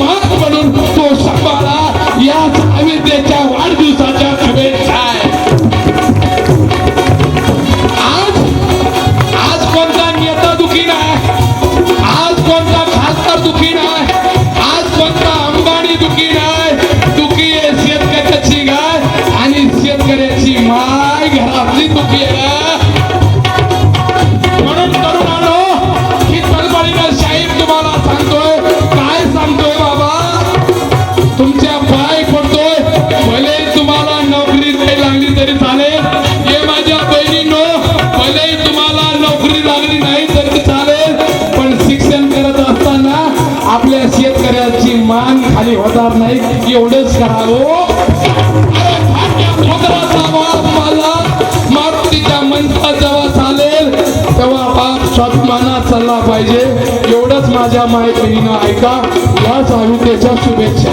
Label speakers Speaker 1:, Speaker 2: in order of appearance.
Speaker 1: मात म्हणून तो सांभाळा याच अविद्येच्या वाढदिवसाच्या शुभेच्छा आहे. आज आज कोणता नेता दुखी नाही आज कोणता खासदार दुखी नाही आज कोणता अंबाणी दुखी नाही दुखी आहे शेतकऱ्याची गाय आणि शेतकऱ्याची माय घरातली दुखी आहे आपल्या शेतकऱ्याची मान खाली होणार नाही. एवढंच करावं हो. अरे मारुतीच्या जेव्हा चालेल तेव्हा बाप स्वाभिमानात चालला पाहिजे. एवढंच माझ्या माय बहिणीनं ऐका. या आयुष्याच्या शुभेच्छा.